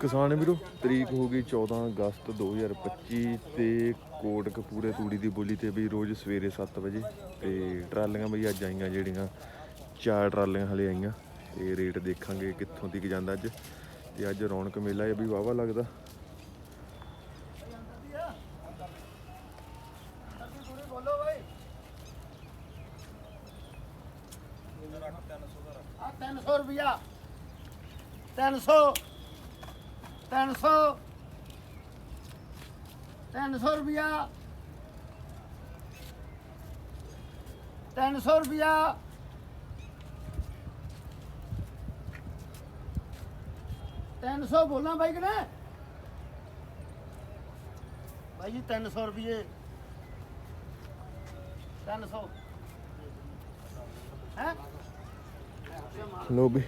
ਕਿਸਾਨ ਵੀਰੋ, ਤਰੀਕ ਹੋ ਗਈ 14 ਅਗਸਤ 2025 ਤੇ ਕੋਟਕਪੂਰੇ ਤੂੜੀ ਦੀ ਬੋਲੀ ਤੇ ਵੀ ਰੋਜ਼ ਸਵੇਰੇ 7 ਵਜੇ ਤੇ ਟਰਾਲੀਆਂ ਬਈ ਅੱਜ ਆਈਆਂ ਜਿਹੜੀਆਂ, ਚਾਰ ਟਰਾਲੀਆਂ ਹਲੇ ਆਈਆਂ, ਤੇ ਰੇਟ ਦੇਖਾਂਗੇ ਕਿੱਥੋਂ ਤੀਕ ਜਾਂਦਾ ਅੱਜ, ਤੇ ਅੱਜ ਰੌਣਕ ਮੇਲਾ ਇਹ ਵੀ ਵਾਵਾ ਲੱਗਦਾ। ਆ 300 ਰੁਪਿਆ 300 300 300 ਰੁਪਿਆ 300 ਰੁਪਿਆ 300 ਬੋਲਾਂ ਬਾਈ ਕਿਨੇ ਬਾਈ ਜੀ 300 ਰੁਪਏ 300 ਹੈ? ਲੋ ਵੀ,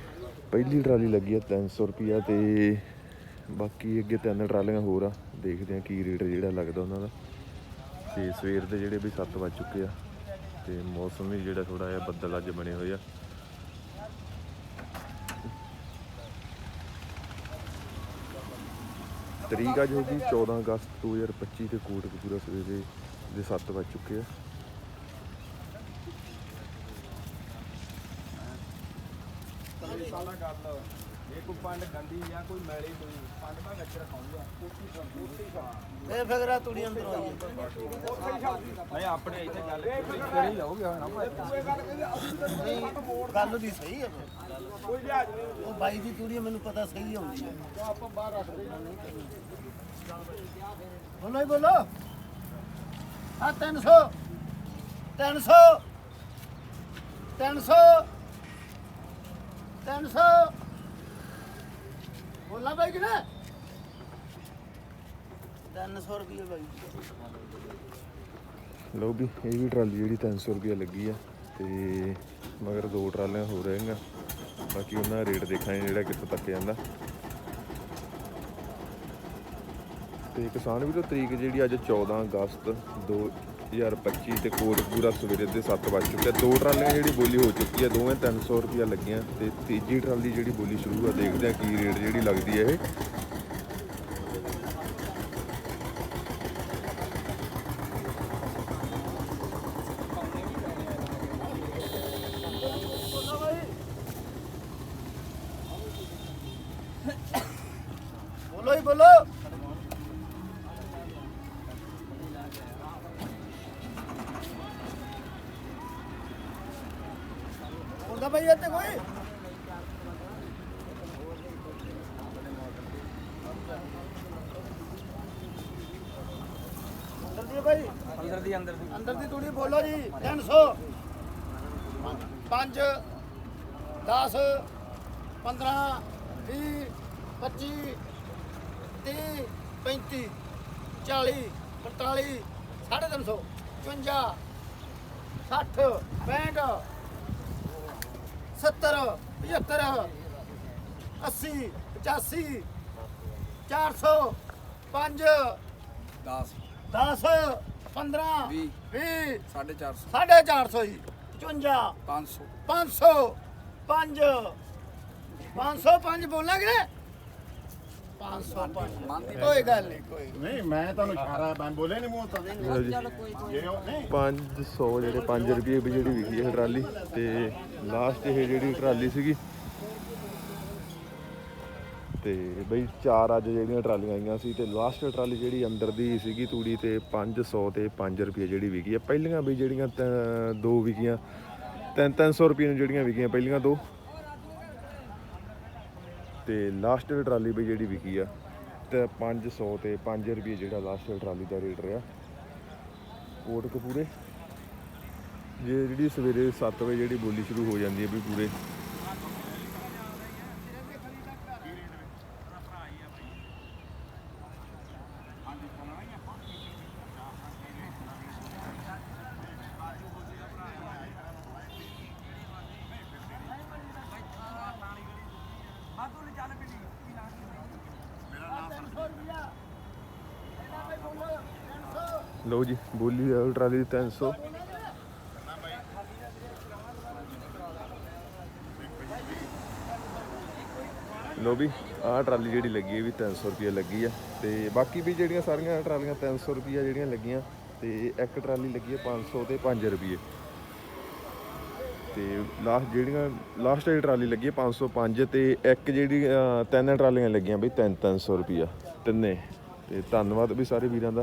ਪਹਿਲੀ ਟਰਾਲੀ ਲੱਗੀ ਆ 300 ਰੁਪਿਆ ਤੇ ਬਾਕੀ ਅੱਗੇ ਤਿੰਨ ਟਰਾਲੀਆਂ ਹੋਰ ਆ, ਦੇਖਦੇ ਆ ਕੀ ਰੇਟ ਜਿਹੜਾ ਲੱਗਦਾ ਉਹਨਾਂ ਦਾ। ਤੇ ਸਵੇਰ ਦੇ ਜਿਹੜੇ ਵੀ 7 ਵੱਜ ਚੁੱਕੇ ਆ, ਤੇ ਮੌਸਮ ਵੀ ਜਿਹੜਾ ਥੋੜਾ ਜਿਹਾ ਬੱਦਲ ਅੱਜ ਬਣੇ ਹੋਏ ਆ। ਤਰੀਕ ਅੱਜ ਹੋ ਗਈ 14 ਅਗਸਤ 2025 ਤੇ ਕੋਟਕਪੂਰਾ ਸਵੇਰੇ ਦੇ 7 ਵੱਜ ਚੁੱਕੇ ਆ। ਸਾਲਾ ਗੱਲ ਇਹ ਕੋਈ ਪੰਡ ਗੰਦੀ ਜਾਂ ਕੋਈ ਮੈਲੀ ਕੋਈ ਪੰਡ ਤਾਂ ਗੱਚ ਰਖਾਉਂਦੀ ਆ। ਕੋਠੀ ਇਹ ਫਗਰਾ ਤੁੜੀ ਅੰਦਰ ਆਈ ਹੈ ਨਹੀਂ ਆਪਣੇ ਇੱਥੇ ਗੱਲ ਕਰੀ ਜਾਓਗੇ ਹੁਣ ਨਹੀਂ ਗੱਲ ਦੀ ਸਹੀ ਹੈ ਕੋਈ ਲਿਆ ਉਹ ਬਾਈ ਦੀ ਤੂੜੀ ਮੈਨੂੰ ਪਤਾ ਸਹੀ ਆਉਂਦੀ ਹੈ ਆਪਾਂ ਬਾਹਰ ਰੱਖਦੇ ਬੋਲੋ ਹੀ। ਬੋਲੋ ਆ 300 300 300 300 ਬੋਲਾ ਬਾਈ ਕਿਨੇ 300 ਰੁਪਏ ਬਾਈ। ਲਓ ਵੀ, ਇਹ ਵੀ ਟਰਾਲੀ ਜਿਹੜੀ 300 ਰੁਪਏ ਲੱਗੀ ਆ ਤੇ ਮਗਰ ਦੋ ਟਰਾਲੀਆਂ ਹੋ ਰਹੀਆਂ ਬਾਕੀ ਉਹਨਾਂ ਦਾ ਰੇਟ ਦੇਖਾਂਗੇ ਜਿਹੜਾ ਕਿੱਥੋਂ ਤੱਕ ਜਾਂਦਾ। ਤੇ ਕਿਸਾਨ ਵੀਰੋ, ਤਰੀਕ ਜਿਹੜੀ ਅੱਜ 14 ਅਗਸਤ 2025 ਤੇ ਕੋਟਪੂਰਾ ਸਵੇਰੇ ਦੇ 7 ਵੱਜ ਚੁੱਕਿਆ। ਦੋ ਟਰਾਲੀਆਂ ਜਿਹੜੀ ਬੋਲੀ ਹੋ ਚੁੱਕੀ ਆ, ਦੋਵੇਂ 300 ਰੁਪਏ ਲੱਗੀਆਂ ਤੇ ਤੀਜੀ ਟਰਾਲੀ ਜਿਹੜੀ ਬੋਲੀ ਸ਼ੁਰੂ ਆ, ਦੇਖਦੇ ਆ ਕੀ ਰੇਟ ਜਿਹੜੀ ਲੱਗਦੀ ਹੈ ਇਹ। ਬੋਲੋ ਹੀ ਬੋਲੋ। ਬੋਲਦਾ ਬਾਈ ਇੱਥੇ ਕੋਈ। ਦੀ ਬਾਈ ਅੰਦਰ ਦੀ ਅੰਦਰ ਦੀ। ਅੰਦਰ ਦੀ ਤੂੜੀ ਬੋਲੋ ਜੀ 300 5 10 15 20 25 30 35 40 45 350 55 60 65 70 75 80 85 400 5 10 10 15 ਵੀਹ। 20 450 ਸਾਢੇ 400 ਜੀ 55 500 500 5 505 ਬੋਲਾਂਗੇ 505 ਮੰਨਦੀ ਕੋਈ ਗੱਲ ਨਹੀਂ ਕੋਈ ਨਹੀਂ। ਮੈਂ ਤੁਹਾਨੂੰ ਇਸ਼ਾਰਾ ਮੈਂ ਬੋਲੇ ਨਹੀਂ ਮੂੰਹ ਤੋਂ। ਲਓ ਜੀ। ਜੇ ਉਹ ਨਹੀਂ। 500 ਜਿਹੜੇ 5 ਰੁਪਏ ਵੀ ਜਿਹੜੀ ਵਿਕੀ ਹੈ ਟਰਾਲੀ ਤੇ ਲਾਸਟ ਇਹ ਜਿਹੜੀ ਟਰਾਲੀ ਸੀਗੀ ਤੇ ਬਈ ਚਾਰ ਅੱਜ ਜਿਹੜੀਆਂ ਟਰਾਲੀਆਂ ਆਈਆਂ ਸੀ ਤੇ ਲਾਸਟ ਟਰਾਲੀ ਜਿਹੜੀ ਅੰਦਰ ਦੀ ਸੀਗੀ ਤੂੜੀ ਤੇ 500 ਤੇ 5 ਰੁਪਏ ਜਿਹੜੀ ਵਿਕੀ ਹੈ ਪਹਿਲੀਆਂ ਵੀ ਜਿਹੜੀਆਂ ਤਾਂ, ਦੋ ਵਿਕੀਆਂ, ਤਿੰਨ 300 ਰੁਪਏ ਨੂੰ ਜਿਹੜੀਆਂ ਵਿਕੀਆਂ ਪਹਿਲੀਆਂ ਦੋ। ਤੇ ਲਾਸਟ ਟਰਾਲੀ ਵੀ ਜਿਹੜੀ ਵਿਕੀ ਆ, ਤੇ 500 ਤੇ 5 ਰੁਪਏ ਜਿਹੜਾ ਲਾਸਟ ਟਰਾਲੀ ਦਾ ਰੇਟ ਰਿਹਾ। ਕੋਟਕਪੂਰੇ। ਜੇ ਜਿਹੜੀ ਸਵੇਰੇ 7 ਵਜੇ ਜਿਹੜੀ ਬੋਲੀ ਸ਼ੁਰੂ ਹੋ ਜਾਂਦੀ ਹੈ ਵੀ ਪੂਰੇ ਲਓ ਜੀ, ਬੋਲੀ ਦਾ ਟਰਾਲੀ ਦੀ 300 ਲੋ ਵੀ, ਆਹ ਟਰਾਲੀ ਜਿਹੜੀ ਲੱਗੀ ਹੈ ਵੀ 300 ਰੁਪਏ ਲੱਗੀ ਆ। ਤੇ ਬਾਕੀ ਵੀ ਜਿਹੜੀਆਂ ਸਾਰੀਆਂ ਟਰਾਲੀਆਂ 300 ਰੁਪਏ ਜਿਹੜੀਆਂ ਲੱਗੀਆਂ, ਤੇ ਇੱਕ ਟਰਾਲੀ ਲੱਗੀ ਹੈ 500 ਤੇ 5 ਰੁਪਏ ਤੇ ਲਾਸਟ ਜਿਹੜੀਆਂ ਲਾਸਟ ਵਾਲੀ ਟਰਾਲੀ ਲੱਗੀ ਹੈ 505 ਤੇ ਇੱਕ ਜਿਹੜੀ ਤਿੰਨ ਟਰਾਲੀਆਂ ਲੱਗੀਆਂ ਬਈ 3 300 ਰੁਪਿਆ ਤਿੰਨੇ। ਤੇ ਧੰਨਵਾਦ ਵੀ ਸਾਰੇ ਵੀਰਾਂ ਦਾ।